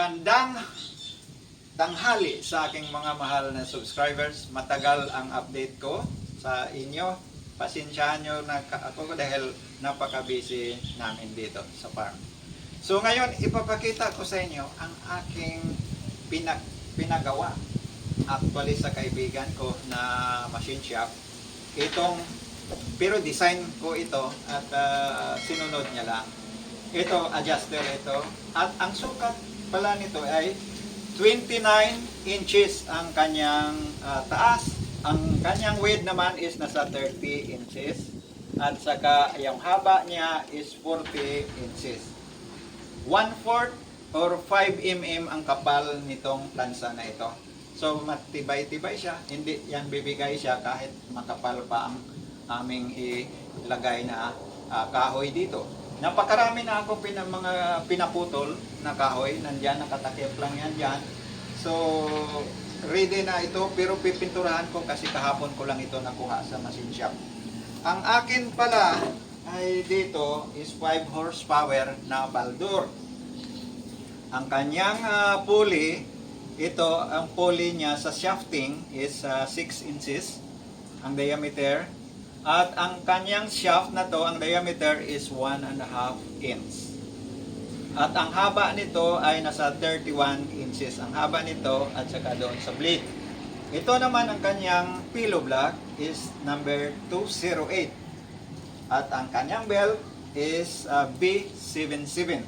Gandang tanghali sa aking mga mahal na subscribers. Matagal ang update ko sa inyo. Pasensyahan nyo na ako dahil napaka-busy namin dito sa farm. So ngayon, ipapakita ko sa inyo ang aking pinag pinagawa actually sa kaibigan ko na machine shop. Itong, pero design ko ito at ah, sinunod niya lang. Ito, adjuster ito. At ang sukat pala nito ay 29 inches ang kanyang ah, taas. Ang kanyang width naman is nasa 30 inches. At saka yung haba niya is 40 inches. 1/4 or 5 mm ang kapal nitong plansa na ito. So matibay-tibay siya. Hindi yan bibigay siya kahit makapal pa ang aming ilagay na ah, kahoy dito. Napakarami na ako pina, mga pinaputol na kahoy. Nandyan, nakatakip lang yan dyan. So, ready na ito pero pipinturahan ko kasi kahapon ko lang ito nakuha sa machine shop. Ang akin pala ay dito is 5 horsepower na baldur. Ang kanyang ah, pulley, ito ang pulley niya sa shafting is 6 inches ang diameter. At ang kanyang shaft na to, ang diameter is 1 and a half inch. At ang haba nito ay nasa 31 inches. Ang haba nito at saka doon sa blade. Ito naman ang kanyang pillow block is number 208. At ang kanyang belt is uh, B77.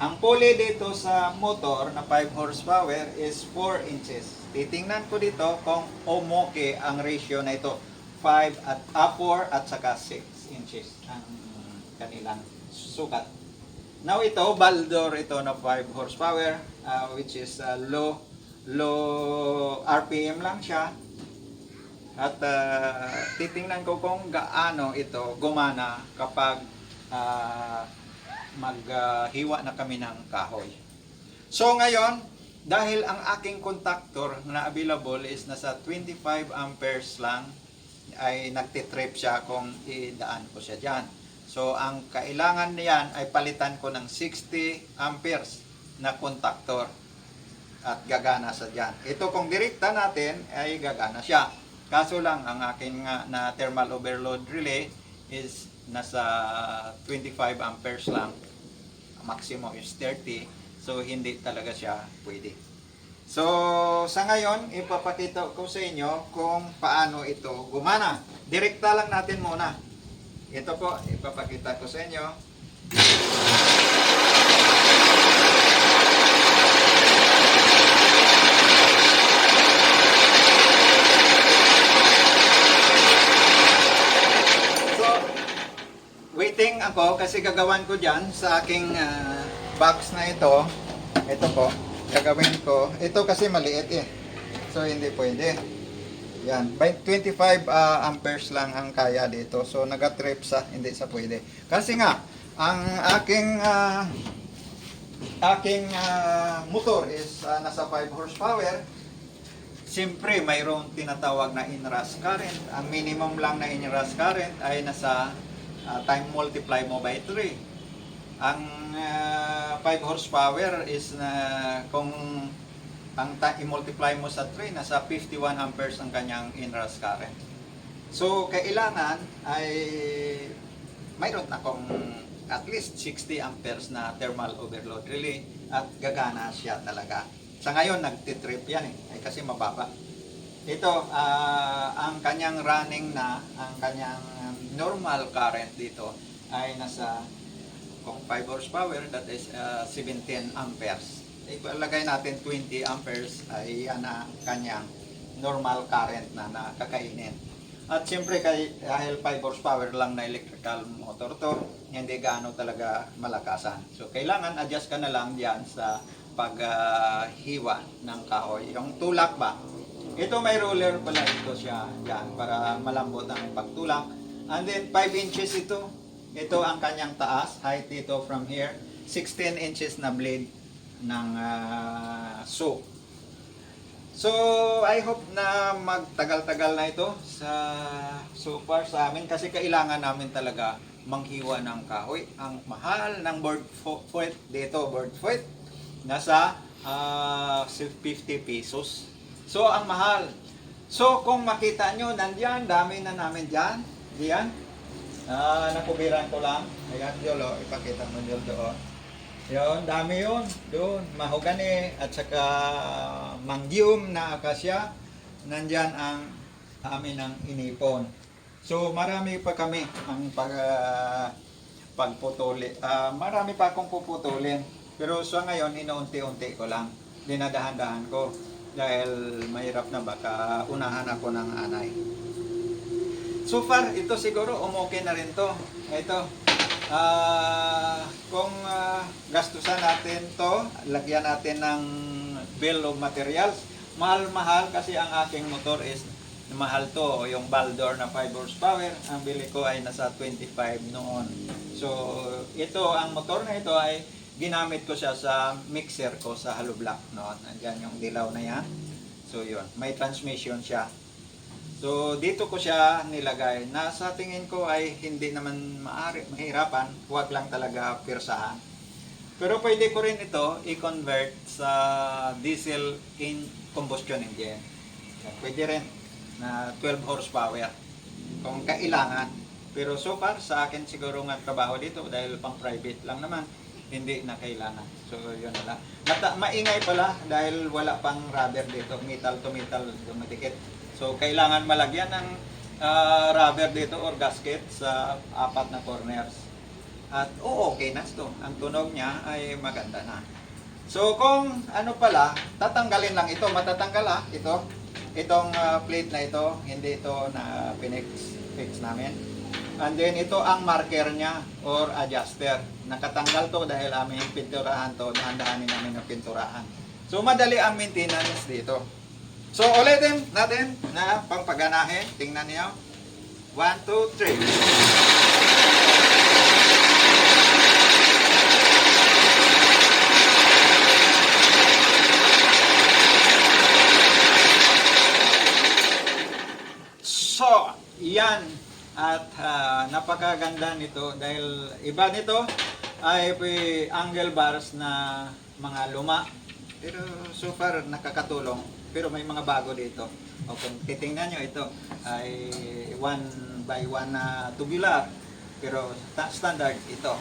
Ang pulley dito sa motor na 5 horsepower is 4 inches. Titingnan ko dito kung omoke ang ratio na ito. 5 at uh, 4 at saka 6 inches ang kanilang sukat. Now ito, Baldor ito na 5 horsepower uh, which is uh, low low RPM lang siya. At uh, titingnan ko kung gaano ito gumana kapag uh, maghiwa na kami ng kahoy. So ngayon, dahil ang aking contactor na available is nasa 25 amperes lang, ay nagtitrip siya kung idaan ko siya dyan. So ang kailangan niyan ay palitan ko ng 60 amperes na contactor at gagana sa dyan. Ito kung direkta natin ay gagana siya. Kaso lang ang aking nga na thermal overload relay is nasa 25 amperes lang. Maximum is 30. So hindi talaga siya pwede. So sa ngayon ipapakita ko sa inyo kung paano ito gumana. Direkta lang natin muna. Ito po ipapakita ko sa inyo. So, waiting ako kasi gagawan ko dyan sa aking ah, box na ito. Ito po, gagawin ko. Ito kasi maliit eh. So, hindi pwede. Yan, by 25 ah, amperes lang ang kaya dito. So, nagatrip sa, hindi sa pwede. Kasi nga, ang aking ah, aking ah, motor is ah, nasa 5 horsepower. Siyempre, mayroong tinatawag na inrush current. Ang minimum lang na inrush current ay nasa ah, time multiply mo by 3. Ang ah, 5 horsepower is na kung ang i-multiply mo sa 3, nasa 51 amperes ang kanyang inrush current. So, kailangan ay mayroon akong at least 60 amperes na thermal overload relay at gagana siya talaga. Sa ngayon, nagtitrip yan eh, ay kasi mababa. Ito, ah, ang kanyang running na, ang kanyang normal current dito ay nasa kung 5 horsepower, that is ah, 17 amperes. Ilagay natin 20 amperes ay yan ang kanyang normal current na nakakainin. At siyempre kay, dahil 5 horsepower lang na electrical motor to, hindi gaano talaga malakasan. So kailangan adjust ka na lang diyan sa paghiwa ng kahoy. Yung tulak ba? Ito may roller pala ito siya diyan para malambot ang pagtulak. And then 5 inches ito. Ito ang kanyang taas, height dito from here. 16 inches na blade ng uh, saw. So, I hope na magtagal-tagal na ito sa so far sa amin kasi kailangan namin talaga manghiwa ng kahoy. Ang mahal ng board fo- foot dito, board foot, nasa ah, 50 pesos. So, ang mahal. So, kung makita nyo, nandyan, dami na namin dyan. Diyan. Ah, nakubiran ko lang. Ayan, Jolo, ipakita mo Jolo doon. Yun, dami yun. Doon, mahogani at saka mangyum na akasya. Nandyan ang amin ang inipon. So, marami pa kami ang pag, ah, pagputuli. Ah, marami pa akong puputulin. Pero sa ngayon, inuunti-unti ko lang. Dinadahan-dahan ko. Dahil mahirap na baka unahan ako ng anay. So far, ito siguro umuwi na rin to. Ito. Ah, kung ah, gastusan natin to, lagyan natin ng bill of materials. Mahal-mahal kasi ang aking motor is mahal to, yung Baldor na 5 horsepower. Ang bili ko ay nasa 25 noon. So, ito, ang motor na ito ay ginamit ko siya sa mixer ko sa hollow block noon. Andyan yung dilaw na yan. So, yun. May transmission siya. So, dito ko siya nilagay. Na sa tingin ko ay hindi naman maari, mahirapan. Huwag lang talaga pirsahan. Pero pwede ko rin ito i-convert sa diesel in combustion engine. Pwede rin na 12 horsepower kung kailangan. Pero so far, sa akin siguro nga trabaho dito dahil pang private lang naman, hindi na kailangan. So, yun na lang. Mata, maingay pala dahil wala pang rubber dito. Metal to metal, dumatikit. So, kailangan malagyan ng ah, rubber dito or gasket sa apat na corners. At oo, okay na ito. Ang tunog niya ay maganda na. So, kung ano pala, tatanggalin lang ito. Matatanggal ah, ito. Itong ah, plate na ito, hindi ito na pinix fix namin. And then ito ang marker niya or adjuster. Nakatanggal to dahil aming pinturahan to, dahan-dahanin namin ng pinturahan. So madali ang maintenance dito. So ulitin natin na pangpaganahin. Tingnan niyo. 1, 2, 3. So, yan. At ah, napakaganda nito dahil iba nito ay angle bars na mga luma. Pero so far nakakatulong. Pero may mga bago dito. O kung titingnan nyo ito ay one by one na tubular. Pero ta- standard ito.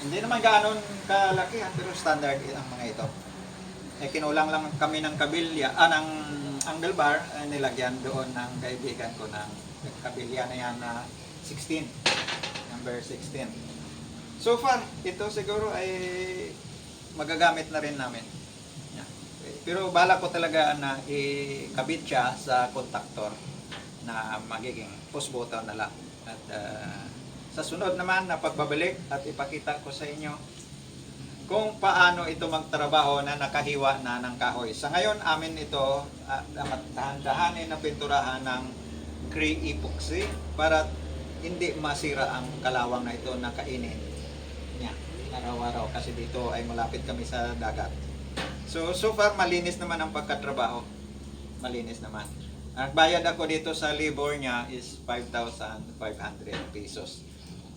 Hindi naman gano'n kalaki ha, pero standard ang mga ito. Eh, kinulang lang kami ng kabilya, ah, ng angle bar, eh, nilagyan doon ng kaibigan ko ng kabilya na yan na 16. Number 16. So far, ito siguro ay magagamit na rin namin. Pero bala ko talaga na ikabit siya sa contactor na magiging push button na lang. At ah, sa sunod naman na pagbabalik at ipakita ko sa inyo kung paano ito magtrabaho na nakahiwa na ng kahoy. Sa ngayon, amin ito uh, dahan-dahanin na pinturahan ng Cray epoxy para hindi masira ang kalawang na ito na kainin niya araw-araw kasi dito ay malapit kami sa dagat. So, so far malinis naman ang pagkatrabaho. Malinis naman. Ang bayad ako dito sa labor niya is 5,500 pesos.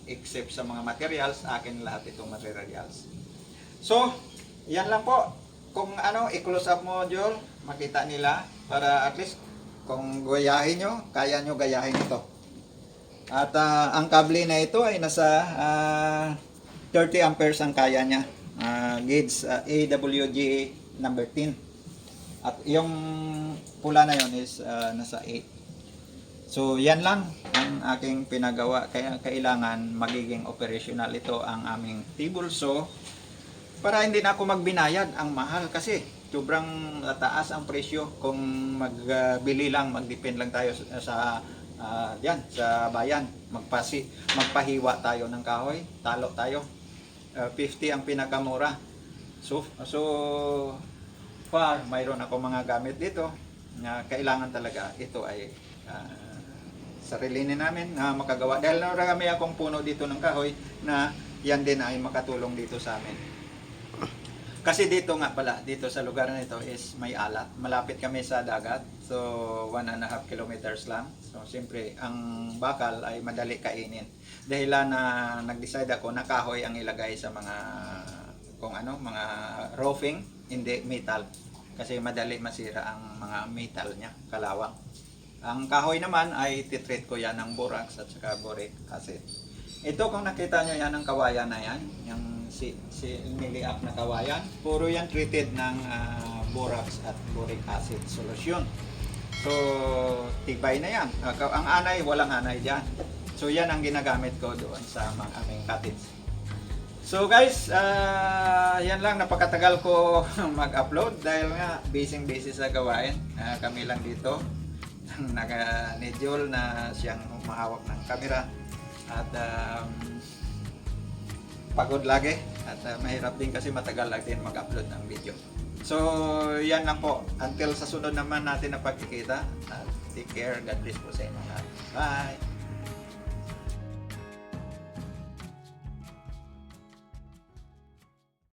Except sa mga materials, akin lahat itong materials. So, yan lang po. Kung ano, i-close up mo, Joel, makita nila para at least kung gayahin nyo, kaya nyo gayahin ito. At ah, ang kable na ito ay nasa ah, 30 amperes ang kaya niya. Ah, gauge ah, AWG number 10. At yung pula na yon is ah, nasa 8. So yan lang ang aking pinagawa. Kaya kailangan magiging operational ito ang aming table saw para hindi na ako magbinayad ang mahal kasi sobrang taas ang presyo kung magbili lang magdepend lang tayo sa, ah, yan sa bayan magpasi magpahiwa tayo ng kahoy talo tayo Ah, 50 ang pinakamura so so far mayroon ako mga gamit dito na kailangan talaga ito ay ah, sarili namin na makagawa dahil narami akong puno dito ng kahoy na yan din ay makatulong dito sa amin kasi dito nga pala, dito sa lugar na ito is may alat. Malapit kami sa dagat. So, one and a half kilometers lang. So, siyempre, ang bakal ay madali kainin. Dahil na nag-decide ako na kahoy ang ilagay sa mga kung ano, mga roofing, hindi metal. Kasi madali masira ang mga metal niya, kalawang. Ang kahoy naman ay titreat ko yan ng borax at saka boric acid. Ito kung nakita nyo yan ang kawayan na yan, yung si, si niliap na kawayan, puro yan treated ng ah, borax at boric acid solution. So, tibay na yan. Ang anay, walang anay dyan. So, yan ang ginagamit ko doon sa mga aming cottage. So guys, ah, yan lang napakatagal ko mag-upload dahil nga busy-busy sa gawain. Ah, kami lang dito naka ni Joel na siyang humahawak ng camera at um, pagod lagi at ah, mahirap din kasi matagal lang din mag-upload ng video. So yan lang po until sa sunod naman natin na pagkikita. at take care. God bless po sa inyo. Bye!